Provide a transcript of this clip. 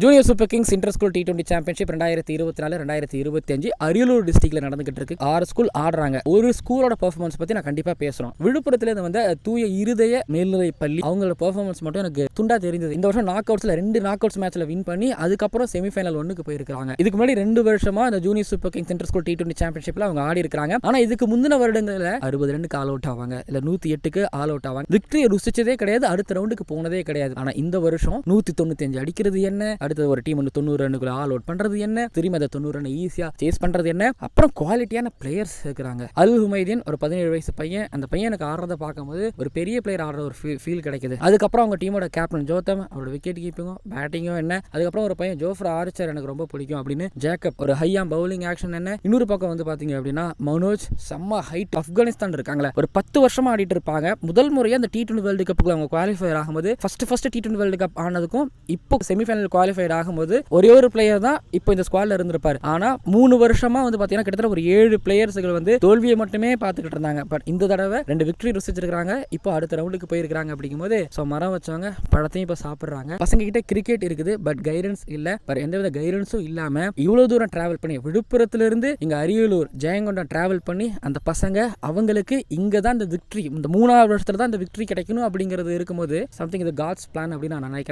Junior super kings inter school T twenty championship ரெண்டாயிரத்தி இருபத்தி நாலு ரெண்டாயிரத்தி இருபத்தி அஞ்சு அரியலூர் டிஸ்ட்ரிக்ட்ல நடந்துகிட்டு இருக்கு ஆறு ஸ்கூல் ஆடுறாங்க. ஒரு ஸ்கூலோட பெர்ஃபார்மன்ஸ் பத்தி நான் கண்டிப்பா பேசுறோம். விழுப்புரத்துல இருந்து வந்து தூய இருதய மேல்நிலை பள்ளி அவங்களோட பெர்ஃபார்மன்ஸ் மட்டும் எனக்கு துண்டா தெரிஞ்சது இந்த வருஷம் நாக் அவுட்ஸ்ல ரெண்டு நாக் அவுட்ஸ் மேட்ச்ல வின் பண்ணி அதுக்கப்புறம் செமிஃபைனல் ஒன்னுக்கு போயிருக்காங்க இதுக்கு முன்னாடி ரெண்டு வருஷமா இந்த junior super kings inter school T twenty சாம்பியன்ஷிப்ல அவங்க ஆடி இருக்காங்க ஆனா இதுக்கு முந்தின வருடங்களில் அறுபது ரெண்டுக்கு ஆல் அவுட் ஆவாங்க. இல்ல நூத்தி எட்டுக்கு ஆல் அவுட் ஆவாங்க. விக்டரியை ருசிச்சதே கிடையாது. அடுத்த ரவுண்டுக்கு போனதே கிடையாது. ஆனா இந்த வருஷம் நூத்தி தொண்ணூத்தி அஞ்சு அடிக்கிறது என்ன? அடுத்தது ஒரு டீம் வந்து தொண்ணூறு ரன்னுக்குள்ள ஆல் அவுட் பண்றது என்ன? திரும்பி அதை தொண்ணூறு ரன் ஈஸியா சேஸ் பண்றது என்ன? அப்புறம் குவாலிட்டியான பிளேயர்ஸ் இருக்கிறாங்க அல் ஹுமைதீன் ஒரு பதினேழு வயசு பையன். அந்த பையன் எனக்கு ஆடுறத பார்க்கும்போது ஒரு பெரிய பிளேயர் ஆடுற ஒரு ஃபீல் கிடைக்குது. அதுக்கப்புறம் அவங்க டீமோட கேப்டன் ஜோத்தம் அவரோட விக்கெட் கீப்பிங்கும் பேட்டிங்கும் என்ன? அதுக்கப்புறம் ஒரு பையன் ஜோஃப்ரா ஆர்ச்சர் எனக்கு ரொம்ப பிடிக்கும் அப்படின்னு ஜேக்கப். ஒரு ஹையா பவுலிங் ஆக்ஷன் என்ன? இன்னொரு பக்கம் வந்து பாத்தீங்க அப்படின்னா மனோஜ் செம்ம ஹைட் ஆப்கானிஸ்தான் இருக்காங்களே. ஒரு பத்து வருஷமா ஆடிட்டு இருப்பாங்க. முதல் முறையாக அந்த டி டுவெண்டி வேர்ல்டு கப்புக்கு அவங்க குவாலிஃபயர் ஆகும்போது first first T twenty world cup ஆனதுக்கும் இப்போ செமிஃபைனல் குவாலிஃபைட் ஆகும்போது ஒரே ஒரு பிளேயர் தான் இப்போ இந்த ஸ்குவாட்ல இருந்திருப்பாரு. ஆனா மூணு வருஷமா வந்து பார்த்தீங்கன்னா கிட்டத்தட்ட ஒரு ஏழு பிளேயர்ஸ்கள் வந்து தோல்வியை மட்டுமே பார்த்துக்கிட்டு இருந்தாங்க. பட் இந்த தடவை ரெண்டு விக்டரி ருசிச்சிருக்காங்க இப்போ அடுத்த ரவுண்டுக்கு போயிருக்காங்க அப்படிங்கும்போது ஸோ மரம் வச்சவங்க பழத்தையும் இப்போ சாப்பிட்றாங்க. பசங்க கிட்ட கிரிக்கெட் இருக்குது பட் கைடன்ஸ் இல்ல. பட் எந்தவித கைடன்ஸும் இல்லாம இவ்வளவு தூரம் டிராவல் பண்ணி விழுப்புரத்துல இருந்து இங்க அரியலூர் ஜெயங்கொண்டம் டிராவல் பண்ணி அந்த பசங்க அவங்களுக்கு இங்க தான் இந்த விக்டரி இந்த மூணாவது வருஷத்துல தான் இந்த விக்டரி கிடைக்கணும் அப்படிங்கிறது இருக்கும்போது சம்திங் இது காட்ஸ் பிளான் அப்படின்னு நான் நினைக்கிறேன்.